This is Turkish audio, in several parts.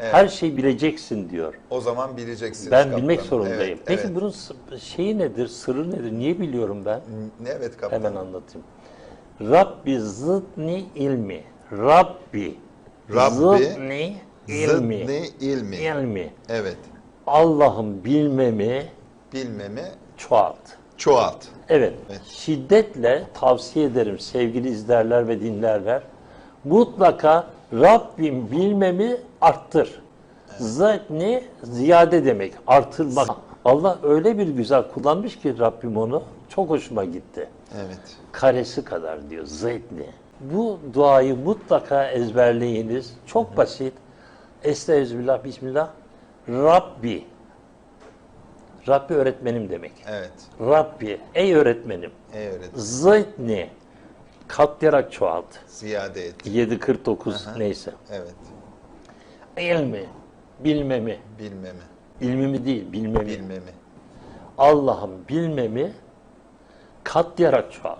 Her şeyi bileceksin diyor. O zaman bileceksiniz. Ben kaptanım. bilmek zorundayım. Evet, Peki evet. bunun şeyi nedir, sırrı nedir? Niye biliyorum ben? Ne evet kaptanım. Hemen anlatayım. Rabbi zıdni ilmi. Rabbi, Rabbi zıdni ilmi. Zıdni ilmi. İlmi. Evet. Allah'ım bilmemi Bilmemi çoğalt. çoğalt. Evet, Evet. şiddetle tavsiye ederim sevgili izlerler ve dinlerler. Mutlaka Rabbim bilmemi arttır. Zıdni ziyade demek, artırmak. Allah öyle bir güzel kullanmış ki Rabbim onu. Çok hoşuma gitti. Evet. karesi kadar diyor zeytni. Bu duayı mutlaka ezberleyiniz. Çok basit. Estağfirullah, Bismillah. Rabbi. Rabbi öğretmenim demek. Evet. Rabbi, ey öğretmenim. Ey öğretmen. Zeytni. Katlayarak çoğalt. Ziyade et. 749 neyse. Evet. İlmi, bilmemi. Bilmemi. İlmimi değil, bilmemi. Bilmemi. Allah'ım bilmemi katlayarak çoğalt.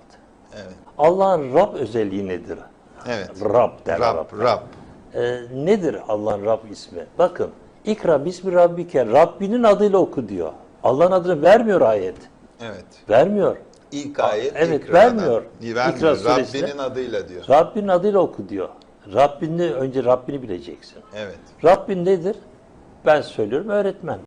Evet. Allah'ın Rab özelliği nedir? Evet. Rab der Rab. Rab. Rab. Ee, nedir Allah'ın Rab ismi? Bakın, İkra bismi Rabbike, Rabbinin adıyla oku diyor. Allah'ın adını vermiyor ayet. Evet. Vermiyor. İlk ayet evet, İkra'dan. vermiyor. Vermiyor. Rabbinin adıyla diyor. Rabbinin adıyla oku diyor. Rabbini önce Rabbini bileceksin. Evet. Rabbin nedir? Ben söylüyorum öğretmen.